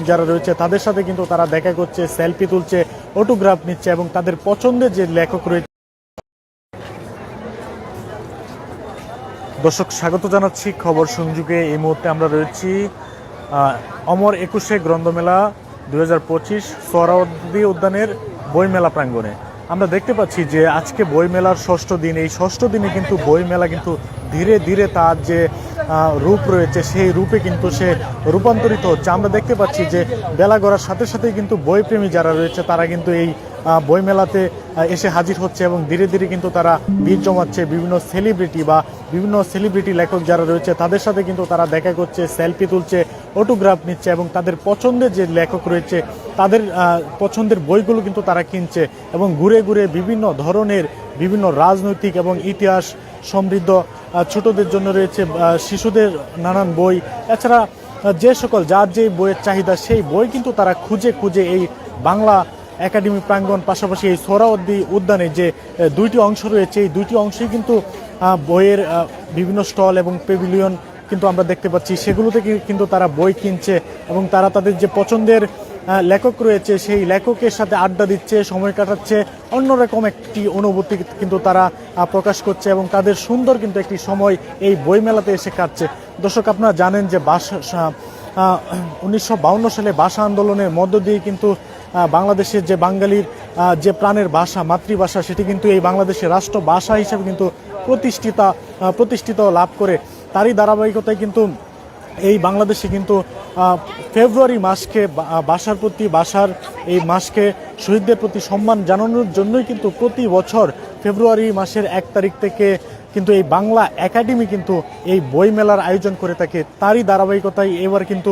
যারা রয়েছে, তাদের সাথে কিন্তু তারা দেখা করছে সেলফি তুলছে অটোগ্রাফ নিচ্ছে এবং তাদের পছন্দের যে লেখক রয়েছে। দর্শক, স্বাগত জানাচ্ছি খবর সংযোগে। এই মুহূর্তে আমরা রয়েছি অমর একুশে গ্রন্থমেলা দুই হাজার পঁচিশ সোহরাওয়ার্দী উদ্যানের বইমেলা প্রাঙ্গণে। আমরা দেখতে পাচ্ছি যে আজকে বইমেলার ষষ্ঠ দিন। এই ষষ্ঠ দিনে কিন্তু বইমেলা কিন্তু ধীরে ধীরে তার যে রূপ রয়েছে, সেই রূপে কিন্তু সে রূপান্তরিত হচ্ছে। আমরা দেখতে পাচ্ছি যে বেলা গড়ার সাথে সাথেই কিন্তু বইপ্রেমী যারা রয়েছে, তারা কিন্তু এই বইমেলাতে এসে হাজির হচ্ছে এবং ধীরে ধীরে কিন্তু তারা ভিড় জমাচ্ছে। বিভিন্ন সেলিব্রিটি বা বিভিন্ন সেলিব্রিটি লেখক যারা রয়েছে, তাদের সাথে কিন্তু তারা দেখা করছে, সেলফি তুলছে, অটোগ্রাফ নিচ্ছে এবং তাদের পছন্দের যে লেখক রয়েছে তাদের পছন্দের বইগুলো কিন্তু তারা কিনছে এবং ঘুরে ঘুরে বিভিন্ন ধরনের, বিভিন্ন রাজনৈতিক এবং ইতিহাস সমৃদ্ধ ছোটদের জন্য রয়েছে শিশুদের নানান বই। এছাড়া যে সকল যার যে বইয়ের চাহিদা, সেই বই কিন্তু তারা খুঁজে খুঁজে এই বাংলা একাডেমি প্রাঙ্গণ, পাশাপাশি এই সোহরাওয়ার্দী উদ্যানে যে দুইটি অংশ রয়েছে, এই দুইটি অংশই কিন্তু বইয়ের বিভিন্ন স্টল এবং পেভিলিয়ন কিন্তু আমরা দেখতে পাচ্ছি। সেগুলো থেকে কিন্তু তারা বই কিনছে এবং তারা তাদের যে পছন্দের লেখক রয়েছে, সেই লেখকের সাথে আড্ডা দিচ্ছে, সময় কাটাচ্ছে। অন্যরকম একটি অনুভূতি কিন্তু তারা প্রকাশ করছে এবং তাদের সুন্দর কিন্তু একটি সময় এই বইমেলাতে এসে কাটছে। দর্শক, আপনারা জানেন যে বাসা উনিশশো সালে ভাষা আন্দোলনের মধ্য দিয়ে কিন্তু বাংলাদেশের যে বাঙালির যে প্রাণের ভাষা মাতৃভাষা, সেটি কিন্তু এই বাংলাদেশের রাষ্ট্র ভাষা হিসেবে কিন্তু প্রতিষ্ঠিতা প্রতিষ্ঠিত লাভ করে। তারই ধারাবাহিকতায় কিন্তু এই বাংলাদেশে কিন্তু ফেব্রুয়ারি মাসকে বাসার প্রতি, বাসার এই মাসকে শহীদদের প্রতি সম্মান জানানোর জন্যই কিন্তু প্রতি বছর ফেব্রুয়ারি মাসের এক তারিখ থেকে কিন্তু এই বাংলা একাডেমি কিন্তু এই বইমেলার আয়োজন করে থাকে। তারই ধারাবাহিকতায় এবার কিন্তু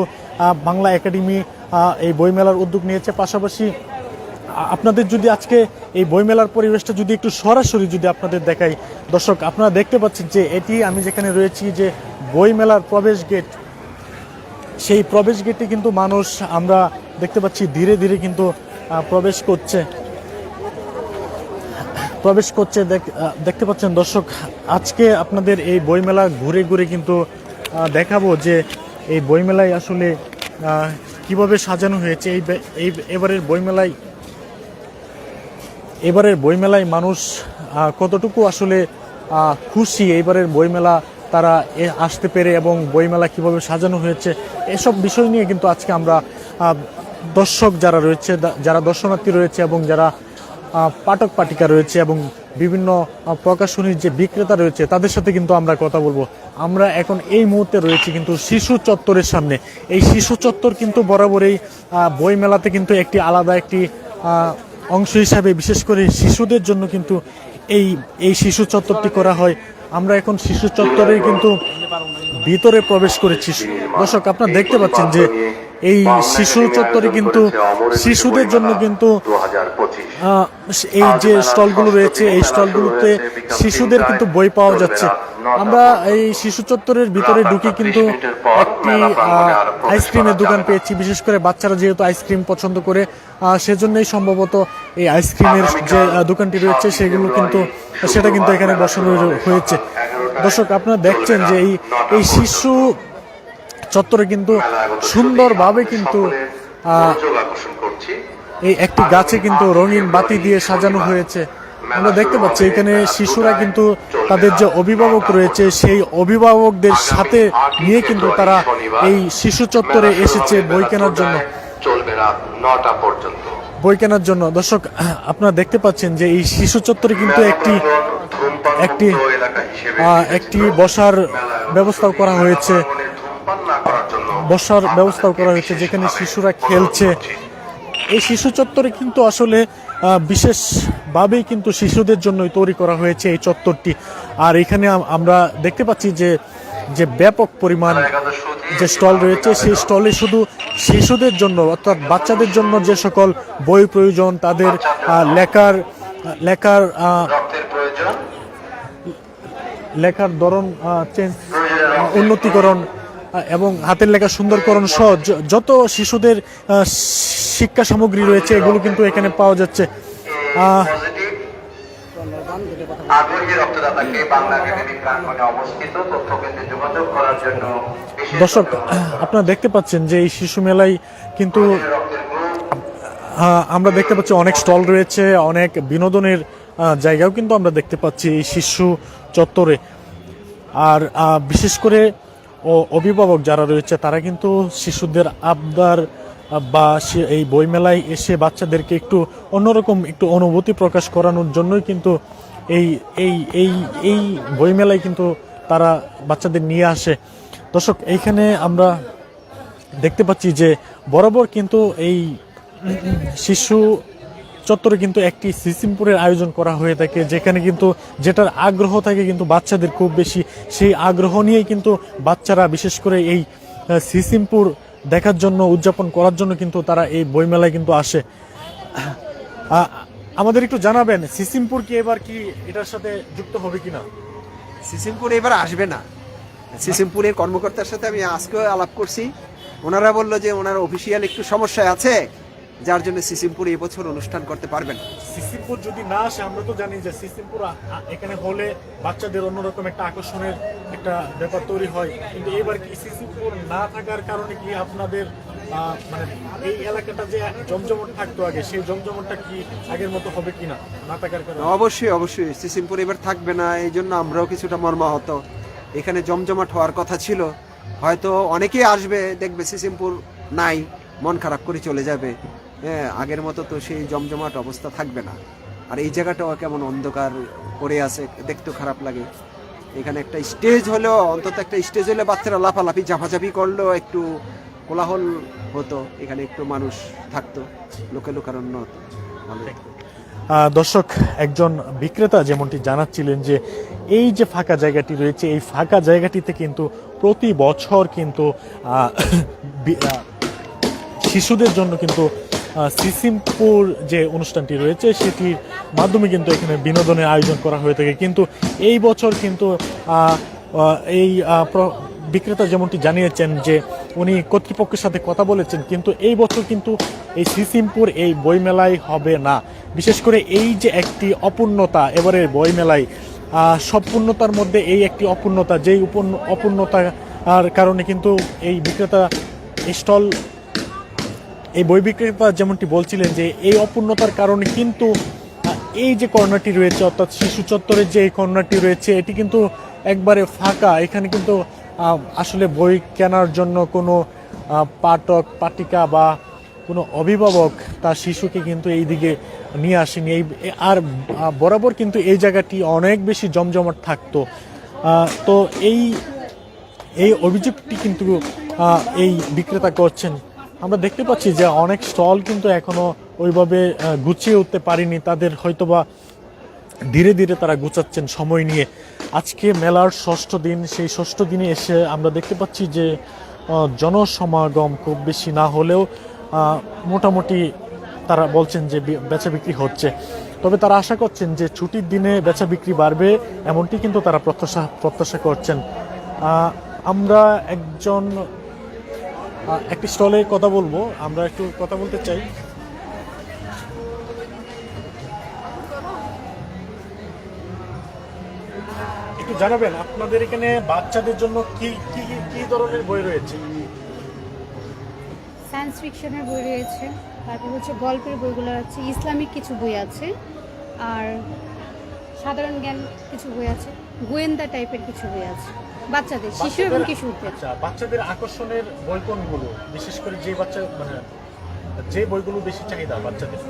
বাংলা একাডেমি এই বইমেলার উদ্যোগ নিয়েছে। পাশাপাশি আপনাদের যদি আজকে এই বইমেলার পরিবেশটা যদি একটু সরাসরি যদি আপনাদের দেখাই। দর্শক, আপনারা দেখতে পাচ্ছেন যে এটি আমি যেখানে রয়েছি যে বইমেলার প্রবেশ গেট সেই প্রবেশ গেটে কিন্তু মানুষ আমরা দেখতে পাচ্ছি ধীরে ধীরে কিন্তু প্রবেশ করছে। প্রবেশ করছে দেখ- দেখতে পাচ্ছেন দর্শক, আজকে আপনাদের এই বইমেলা ঘুরে ঘুরে কিন্তু দেখাবো যে এই বইমেলায় আসলে কীভাবে সাজানো হয়েছে। এই এই এবারের বইমেলায় এবারের বইমেলায় মানুষ কতটুকু আসলে খুশি। এইবারের বইমেলা তারা আসতে পেরে এবং বইমেলা কীভাবে সাজানো হয়েছে এসব বিষয় নিয়ে কিন্তু আজকে আমরা দর্শক যারা রয়েছে যারা দর্শনার্থী রয়েছে এবং যারা পাঠক পাঠিকা রয়েছে এবং বিভিন্ন প্রকাশনীর যে বিক্রেতা রয়েছে তাদের সাথে কিন্তু আমরা কথা বলব। আমরা এখন এই মুহূর্তে রয়েছি কিন্তু শিশু চত্বরের সামনে। এই শিশু চত্বর কিন্তু বরাবরই আহ, বইমেলাতে কিন্তু একটি আলাদা একটি অংশ হিসাবে বিশেষ করে শিশুদের জন্য কিন্তু এই এই শিশু চত্বরটি করা হয়। আমরা এখন শিশু চত্বরে কিন্তু ভিতরে প্রবেশ করেছি। দর্শক আপনারা দেখতে পাচ্ছেন যে এই শিশু চত্বরে কিন্তু শিশুদের জন্য কিন্তু এই যে স্টলগুলো রয়েছে এই স্টলগুলোতে শিশুদের কিন্তু বই পাওয়া যাচ্ছে। আমরা এই শিশু চত্বরের ভিতরে ঢুকে কিন্তু একটি আইসক্রিমের দোকান পেয়েছি বিশেষ করে বাচ্চারা যেহেতু আইসক্রিম পছন্দ করে সেজন্যই সম্ভবত এই আইসক্রিমের যে দোকানটি রয়েছে সেগুলো কিন্তু সেটা কিন্তু এখানে বসানো হয়েছে। দর্শক আপনারা দেখছেন যে এই এই শিশু চত্বরে কিন্তু সুন্দরভাবে কিন্তু এই একটি গাছে কিন্তু রঙিন বাতি দিয়ে সাজানো হয়েছে। আমরা দেখতে পাচ্ছি এখানে শিশুরা কিন্তু তাদের যে অভিভাবক রয়েছে সেই অভিভাবকদের সাথে নিয়ে কিন্তু তারা এই শিশু চত্বরে এসেছে বই কেনার জন্য। চলবে রাত নটা পর্যন্ত। বই কেনার জন্য। দর্শক আপনারা দেখতে পাচ্ছেন যে এই শিশু চত্বরে কিন্তু একটি একটি আহ, একটি বসার ব্যবস্থাও করা হয়েছে। বসার ব্যবস্থাও করা হয়েছে, যেখানে শিশুরা খেলছে। এই শিশু চত্বরে কিন্তু আসলে বিশেষভাবেই কিন্তু শিশুদের জন্যই তৈরি করা হয়েছে এই চত্বরটি। আর এখানে আমরা দেখতে পাচ্ছি যে যে ব্যাপক পরিমাণ যে স্টল রয়েছে, সেই স্টলে শুধু শিশুদের জন্য, অর্থাৎ বাচ্চাদের জন্য যে সকল বই প্রয়োজন, তাদের লেখার লেখার লেখার ধরন চেঞ্জ, উন্নতিকরণ এবং হাতের লেখা সুন্দরকরণ সহ যত শিশুদের শিক্ষা সামগ্রী রয়েছে এগুলো কিন্তু এখানে পাওয়া যাচ্ছে। দর্শক আপনারা দেখতে পাচ্ছেন যে এই শিশু মেলায় কিন্তু আমরা দেখতে পাচ্ছি অনেক স্টল রয়েছে অনেক বিনোদনের জায়গাও কিন্তু আমরা দেখতে পাচ্ছি এই শিশু চত্বরে। আর বিশেষ করে ও- অভিভাবক যারা রয়েছে, তারা কিন্তু শিশুদের আবদার বা এই বইমেলায় এসে বাচ্চাদেরকে একটু অন্যরকম একটু অনুভূতি প্রকাশ করানোর জন্যই কিন্তু এই এই এই এই বইমেলায় কিন্তু তারা বাচ্চাদের নিয়ে আসে। দর্শক, এইখানে আমরা দেখতে পাচ্ছি যে বরাবর কিন্তু এই শিশু চত্বরে কিন্তু একটি সিসিমপুরের আয়োজন করা হয়ে থাকে, যেখানে কিন্তু যেটার আগ্রহ থাকে কিন্তু বাচ্চাদের খুব বেশি। সেই আগ্রহ নিয়েই কিন্তু বাচ্চারা বিশেষ করে এই সিসিমপুর দেখার জন্য, উদযাপন করার জন্য কিন্তু তারা এই বইমেলায় কিন্তু আসে। আমাদের একটু জানাবেন, সিসিমপুর কি এবার কি এটার সাথে যুক্ত হবে কিনা? সিসিমপুর এবার আসবে না। সিসিমপুরের কর্মকর্তার সাথে আমি আজকেও আলাপ করছি। ওনারা বলল যে ওনার অফিসিয়াল একটু সমস্যা আছে। যার জন্য সিসিমপুর এবছর অনুষ্ঠান করতে পারবেন সিসিমপুর যদি না আসে আমরা তো জানি যে সিসিমপুর এখানে হলে বাচ্চাদের অন্যরকম একটা আকর্ষণের একটা ব্যাপার তৈরি হয়। কিন্তু এবার কি সিসিমপুর না থাকার কারণে কি আপনাদের মানে এই এলাকাটা যে জমজমট থাকতো আগে সেই জমজমটটা কি আগের মতো হবে কিনা না থাকার কারণে? অবশ্যই অবশ্যই। সিসিমপুর এবার থাকবে না এই জন্য আমরাও কিছুটা মর্মাহত। এখানে জমজমাট হওয়ার কথা ছিল। হয়তো অনেকেই আসবে দেখবে সিসিমপুর নাই মন খারাপ করে চলে যাবে। হ্যাঁ আগের মতো তো সেই জমজমাট অবস্থা থাকবে না। আর এই জায়গাটাও কেমন অন্ধকার পড়ে আছে, দেখতেও খারাপ লাগে। এখানে একটা স্টেজ হলেও, অন্তত একটা স্টেজ হলে বাচ্চারা লাফালাফি, ঝাপাঝাপি করলেও একটু কোলাহল হতো। এখানে একটু মানুষ থাকতো, লোকে লোকারণ্য হতো। দর্শক, একজন বিক্রেতা যেমনটি জানাচ্ছিলেন যে, এই যে ফাঁকা জায়গাটি রয়েছে, এই ফাঁকা জায়গাটিতে কিন্তু প্রতি বছর কিন্তু শিশুদের জন্য কিন্তু সিসিমপুর যে অনুষ্ঠানটি রয়েছে সেটির মাধ্যমে কিন্তু এখানে বিনোদনের আয়োজন করা হয়ে থাকে। কিন্তু এই বছর কিন্তু এই বিক্রেতা যেমনটি জানিয়েছেন যে উনি কর্তৃপক্ষের সাথে কথা বলেছেন কিন্তু এই বছর কিন্তু এই সিসিমপুর এই বইমেলায় হবে না। বিশেষ করে এই যে একটি অপূর্ণতা এবারের বইমেলায় আহ, সব পূর্ণতার মধ্যে এই একটি অপূর্ণতা যেই অপূর্ণতার কারণে কিন্তু এই বিক্রেতা স্টল এই বই বিক্রেতা যেমনটি বলছিলেন যে এই অপূর্ণতার কারণে কিন্তু এই যে কর্নারটি রয়েছে, অর্থাৎ শিশু চত্বরের যে এই কর্নারটি রয়েছে, এটি কিন্তু একবারে ফাঁকা। এখানে কিন্তু আসলে বই কেনার জন্য কোনো পাঠক, পাঠিকা বা কোনো অভিভাবক তার শিশুকে কিন্তু এই দিকে নিয়ে আসেনি। এই আর বরাবর কিন্তু এই জায়গাটি অনেক বেশি জমজমাট থাকতো। তো এই এই অভিযোগটি কিন্তু এই বিক্রেতা করছেন। আমরা দেখতে পাচ্ছি যে অনেক স্টল কিন্তু এখনও ওইভাবে গুছিয়ে উঠতে পারিনি। তাদের হয়তোবা ধীরে ধীরে তারা গুছাচ্ছেন সময় নিয়ে। আজকে মেলার ষষ্ঠ দিন, সেই ষষ্ঠ দিনে এসে আমরা দেখতে পাচ্ছি যে জনসমাগম খুব বেশি না হলেও মোটামুটি তারা বলছেন যে বেচা বিক্রি হচ্ছে। তবে তারা আশা করছেন যে ছুটির দিনে বেচা বিক্রি বাড়বে, এমনটি কিন্তু তারা প্রত্যাশা প্রত্যাশা করছেন। আমরা একজন একটি স্টলে কথা বলব। আমরা একটু কথা বলতে চাই। একটু জানাবেন, আপনাদের এখানে বাচ্চাদের জন্য কি কি, কি- ধরনের বই রয়েছে? সায়েন্স ফিকশনের বই রয়েছে, তারপর হচ্ছে গল্পের বইগুলো আছে, ইসলামিক কিছু বই আছে, আর সাধারণ জ্ঞান কিছু বই আছে। গোয়েন্দা টাইপের কিছু বই আছে। বাচ্চাদের শিশু এবং কিশোরদের। আচ্ছা বাচ্চাদের আকর্ষণের বই কোনগুলো? বিশেষ করে যে বাচ্চা মানে যে বইগুলো বেশি চাহিদা বাচ্চাদের?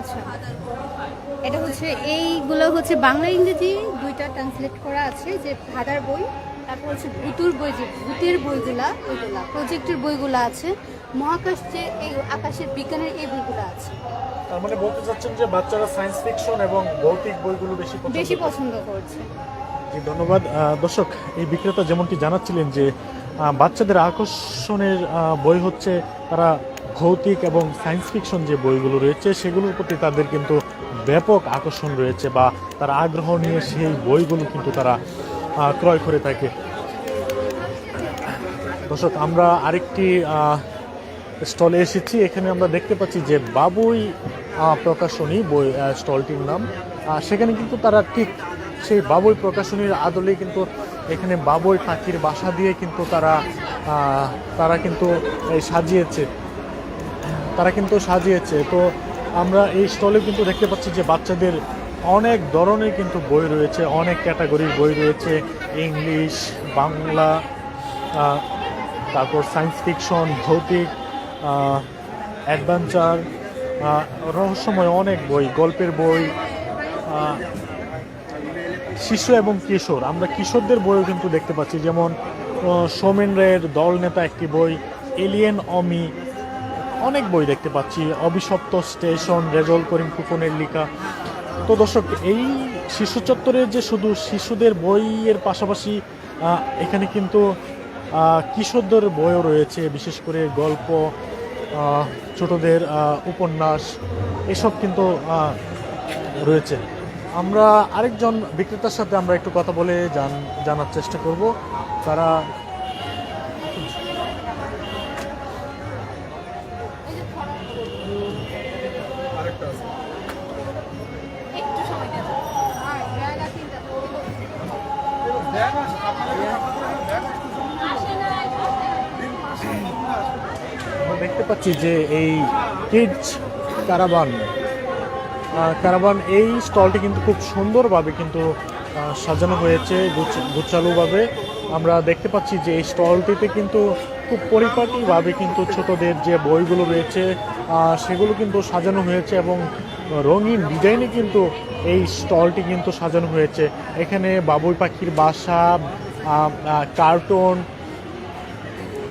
আচ্ছা এটা হচ্ছে এইগুলো হচ্ছে বাংলা ইংরেজি দুইটা ট্রান্সলেট করা আছে যে ধাঁধার বই তারপর হচ্ছে ভূতুর বই যে ভূতের বইগুলা ওইগুলা প্রজেক্টের বইগুলো আছে মহাকাশ যে এই আকাশের বিজ্ঞানের এই বইগুলো আছে। তার মানে বলতে চাচ্ছেন যে বাচ্চারা সায়েন্স ফিকশন এবং ভৌতিক বইগুলো বেশি বেশি পছন্দ করছে। ধন্যবাদ। দর্শক, এই বিক্রেতা যেমনটি জানাচ্ছিলেন যে বাচ্চাদের আকর্ষণের বই হচ্ছে তারা ভৌতিক এবং সায়েন্স ফিকশন যে বইগুলো রয়েছে, সেগুলোর প্রতি তাদের কিন্তু ব্যাপক আকর্ষণ রয়েছে বা তারা আগ্রহ নিয়ে সেই বইগুলো কিন্তু তারা ক্রয় করে থাকে। দর্শক, আমরা আরেকটি স্টলে এসেছি। এখানে আমরা দেখতে পাচ্ছি যে বাবুই প্রকাশনী বই স্টলটির নাম। সেখানে কিন্তু তারা ঠিক সেই বাবুই প্রকাশনীর আদলে কিন্তু এখানে বাবুই পাখির বাসা দিয়ে কিন্তু তারা তারা কিন্তু সাজিয়েছে। তারা কিন্তু সাজিয়েছে। তো আমরা এই স্টলে কিন্তু দেখতে পাচ্ছি যে বাচ্চাদের অনেক ধরনের কিন্তু বই রয়েছে, অনেক ক্যাটাগরির বই রয়েছে। ইংলিশ, বাংলা তারপর সায়েন্স ফিকশন, ভৌতিক অ্যাডভেঞ্চার রহস্যময় অনেক বই, গল্পের বই শিশু এবং কিশোর। আমরা কিশোরদের বইও কিন্তু দেখতে পাচ্ছি। যেমন সোমেন রায়ের দল নেতা একটি বই, এলিয়েন অমি, অনেক বই দেখতে পাচ্ছি। অভিশপ্ত স্টেশন, রেজল করিম ফুকনের লেখা। তো দর্শক, এই শিশু চত্বরের যে শুধু শিশুদের বইয়ের পাশাপাশি এখানে কিন্তু কিশোরদের বইও রয়েছে, বিশেষ করে গল্প ছোটদের উপন্যাস, এসব কিন্তু রয়েছে। আমরা আরেকজন বিক্রেতার সাথে আমরা একটু কথা বলে জান, জানার চেষ্টা করব। তারা দেখতে পাচ্ছি যে এই কিডস কারাবান কারাবান এই স্টলটি কিন্তু খুব সুন্দরভাবে কিন্তু সাজানো হয়েছে গুছালোভাবে। আমরা দেখতে পাচ্ছি যে এই স্টলটিতে কিন্তু খুব পরিপাটিভাবে কিন্তু ছোটদের যে বইগুলো রয়েছে সেগুলো কিন্তু সাজানো হয়েছে এবং রঙিন ডিজাইনে কিন্তু এই স্টলটি কিন্তু সাজানো হয়েছে। এখানে বাবুই পাখির বাসা কার্টুন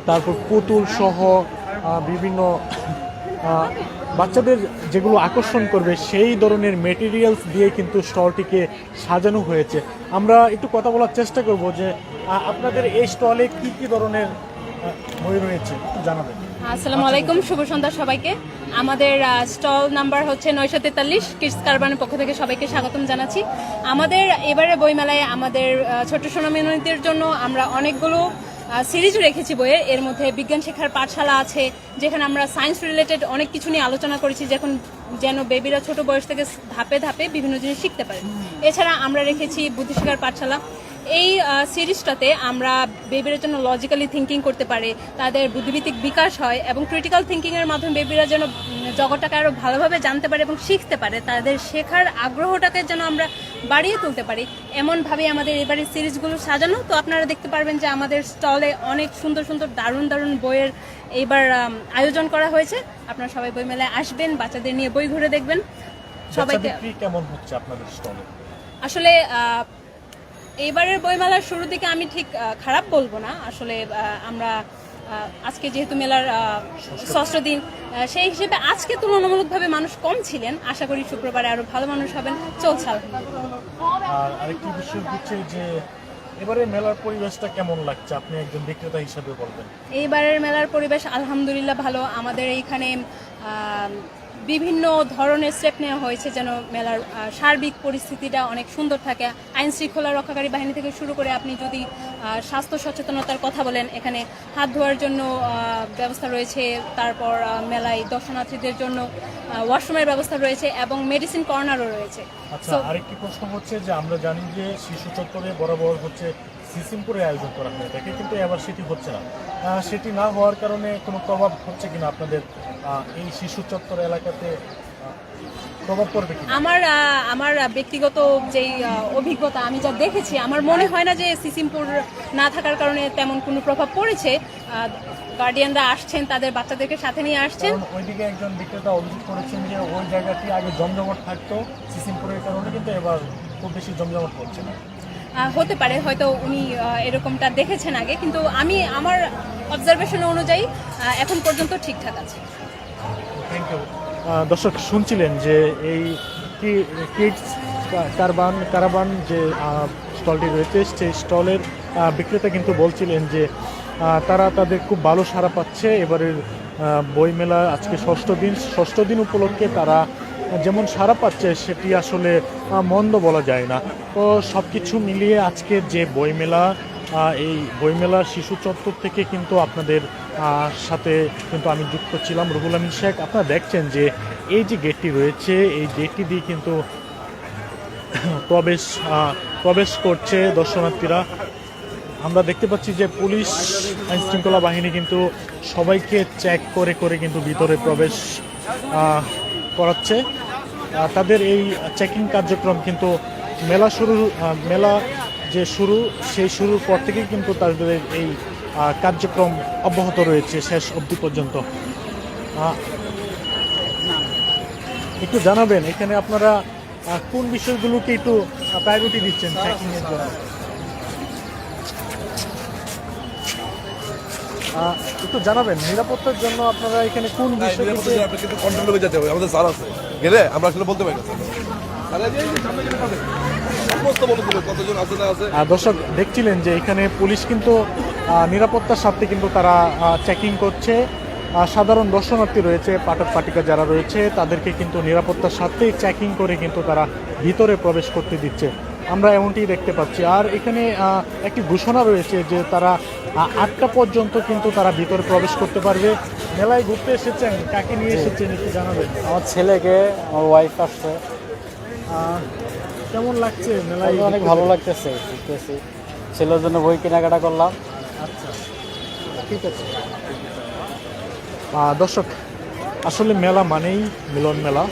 তারপর পুতুল সহ বিভিন্ন বাচ্চাদের যেগুলো আকর্ষণ করবে সেই ধরনের মেটেরিয়ালস দিয়ে কিন্তু স্টলটিকে সাজানো হয়েছে। আমরা একটু কথা বলার চেষ্টা করব যে আপনাদের এই স্টলে কি কি ধরনের বই রয়েছে জানাবেন। আসসালামু আলাইকুম শুভ সন্ধ্যা সবাইকে। আমাদের স্টল নাম্বার হচ্ছে নয়শো তেতাল্লিশ কিডস কারবানের পক্ষ থেকে সবাইকে স্বাগতম জানাচ্ছি। আমাদের এবারে বইমেলায় আমাদের ছোট সোনামিনীদের জন্য আমরা অনেকগুলো সিরিজ রেখেছি বইয়ের এর মধ্যে বিজ্ঞান শেখার পাঠশালা আছে, যেখানে আমরা সায়েন্স রিলেটেড অনেক কিছু নিয়ে আলোচনা করেছি যখন যেন বেবিরা ছোট বয়স থেকে ধাপে ধাপে বিভিন্ন জিনিস শিখতে পারে। এছাড়া আমরা রেখেছি বুদ্ধি শেখার পাঠশালা। এই সিরিজটাতে আমরা বেবিরা জন্য লজিক্যালি থিঙ্কিং করতে পারে তাদের বুদ্ধিভিত্তিক বিকাশ হয় এবং ক্রিটিক্যাল থিঙ্কিংয়ের মাধ্যমে বেবিরা যেন জগৎটাকে আরও ভালোভাবে জানতে পারে এবং শিখতে পারে তাদের শেখার আগ্রহটাকে যেন আমরা বাড়িয়ে তুলতে পারি। এমনভাবেই আমাদের এবারের সিরিজগুলো সাজানো। তো আপনারা দেখতে পারবেন যে আমাদের স্টলে অনেক সুন্দর সুন্দর দারুণ দারুণ বইয়ের এইবার আয়োজন করা হয়েছে। আপনারা সবাই বই মেলায় আসবেন বাচ্চাদের নিয়ে বই ঘুরে দেখবেন। সবাইকে কেমন হচ্ছে আপনাদের স্টলে আসলে এইবারের বইমেলার শুরু দিকে আমি ঠিক খারাপ বলব না। আসলে আমরা আজকে যেহেতু মেলার ষষ্ঠ দিন সেই হিসেবে আজকে তুলনামূলকভাবে মানুষ কম ছিলেন। আশা করি শুক্রবারে আরও ভালো মানুষ হবেন। চলছে। আর আরেকটি বিষয় হচ্ছে যে এবারে মেলার পরিবেশটা কেমন লাগছে? আপনি একজন বিক্রেতা হিসেবে বলবেন। এইবারের মেলার পরিবেশ আলহামদুলিল্লাহ ভালো। আমাদের এইখানে বিভিন্ন ধরনের স্টেপ নেওয়া হয়েছে যেন মেলার সার্বিক পরিস্থিতিটা অনেক সুন্দর থাকে। আইন শৃঙ্খলা রক্ষাকারী বাহিনী থেকে শুরু করে আপনি যদি স্বাস্থ্য সচেতনতার কথা বলেন। এখানে হাত ধোয়ার জন্য ব্যবস্থা রয়েছে। তারপর মেলায় দর্শনার্থীদের জন্য ওয়াশরুমের ব্যবস্থা রয়েছে এবং মেডিসিন কর্নারও রয়েছে। আচ্ছা আরেকটি প্রশ্ন হচ্ছে যে আমরা জানি যে শিশু চত্বরে বরাবর হচ্ছে সিসিমপুরে আয়োজন করা হয়ে থাকে কিন্তু এবার সেটি হচ্ছে না। সেটি না হওয়ার কারণে কোনো প্রভাব হচ্ছে কিনা আপনাদের এই শিশু চত্বর এলাকাতে? প্রভাব পড়বে আমার আমার ব্যক্তিগত যেই অভিজ্ঞতা আমি যা দেখেছি আমার মনে হয় না যে সিসিমপুর না থাকার কারণে তেমন কোনো প্রভাব পড়েছে। গার্ডিয়ানরা আসছেন তাদের বাচ্চাদেরকে সাথে নিয়ে আসছেন। ওইদিকে একজন বিক্রেতা অভিযোগ করেছেন যে ওই জায়গাটি আগে জমজমাট থাকতো সিসিমপুরের কারণে কিন্তু এবার খুব বেশি জমজমাট হচ্ছে না। হতে পারে হয়তো উনি এরকমটা দেখেছেন আগে কিন্তু আমি আমার অবজারভেশন অনুযায়ী এখন পর্যন্ত ঠিকঠাক আছে। থ্যাংক ইউ দর্শক শুনছিলেন যে এই কিডস কারবান, কারাবান যে স্টলটি রয়েছে সেই স্টলের বিক্রেতা কিন্তু বলছিলেন যে তারা তাদের খুব ভালো সাড়া পাচ্ছে। এবারের বইমেলা আজকে ষষ্ঠ দিন। ষষ্ঠ দিন উপলক্ষে তারা যেমন সাড়া পাচ্ছে, সেটি আসলে মন্দ বলা যায় না। তো সব কিছু মিলিয়ে আজকে যে বইমেলা এই বইমেলা শিশু চত্বর থেকে কিন্তু আপনাদের সাথে কিন্তু আমি যুক্ত ছিলাম। রুহুল আমিন শেখ, আপনারা দেখছেন যে এই যে গেটটি রয়েছে, এই গেটটি দিয়ে কিন্তু প্রবেশ প্রবেশ করছে দর্শনার্থীরা। আমরা দেখতে পাচ্ছি যে পুলিশ আইন শৃঙ্খলা বাহিনী কিন্তু সবাইকে চেক করে করে কিন্তু ভিতরে প্রবেশ করাচ্ছে। তাদের এই চেকিং কার্যক্রম কিন্তু মেলা শুরু মেলা যে শুরু সেই শুরুর পর থেকেই কিন্তু তাদের এই কার্যক্রম অব্যাহত রয়েছে শেষ অবধি পর্যন্ত। একটু জানাবেন এখানে আপনারা কোন বিষয়গুলোকে একটু প্রায়োরিটি দিচ্ছেন জন্য? একটু জানাবেন নিরাপত্তার জন্য আপনারা এখানে কোন কিন্তু কন্ট্রোল রুমে যেতে হবে আমাদের স্যার আছে। গেলে আমরা আসলে বলতে পারি না। দর্শক দেখছিলেন যে এখানে পুলিশ কিন্তু নিরাপত্তার সাথে কিন্তু তারা চেকিং করছে। সাধারণ দর্শনার্থী রয়েছে পাঠক পাঠিকা যারা রয়েছে তাদেরকে কিন্তু নিরাপত্তার সাথে চেকিং করে কিন্তু তারা ভিতরে প্রবেশ করতে দিচ্ছে। আমরা এমনটি দেখতে পাচ্ছি। আর এখানে একটি ঘোষণা রয়েছে যে তারা আটটা পর্যন্ত কিন্তু তারা ভিতরে প্রবেশ করতে পারবে। মেলায় ঘুরতে এসেছেন কাকে নিয়ে এসেছেন একটু জানাবেন? আমার ছেলেকে আমার ওয়াইফ আসছে। কেমন লাগছে? মেলায় অনেক ভালো লাগতেছে শিখতেছি ছেলের জন্য বই কেনাকাটা করলাম। আচ্ছা ঠিক আছে। দর্শক আসলে মেলা মানেই মিলন মেলা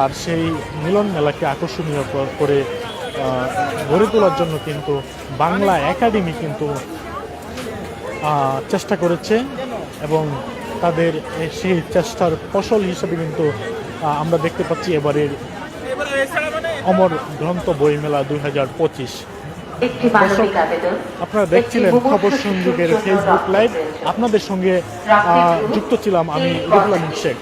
আর সেই মিলন মেলাকে আকর্ষণীয় করে গড়ে তোলার জন্য কিন্তু বাংলা একাডেমি কিন্তু চেষ্টা করেছে এবং তাদের সেই চেষ্টার ফসল হিসেবে কিন্তু আমরা দেখতে পাচ্ছি এবারের অমর গ্রন্থ বইমেলা দুই হাজার পঁচিশ। আপনারা দেখছিলেন খবর সংযোগের ফেসবুক লাইভ আপনাদের সঙ্গে যুক্ত ছিলাম আমি রুহুল আমিন শেখ।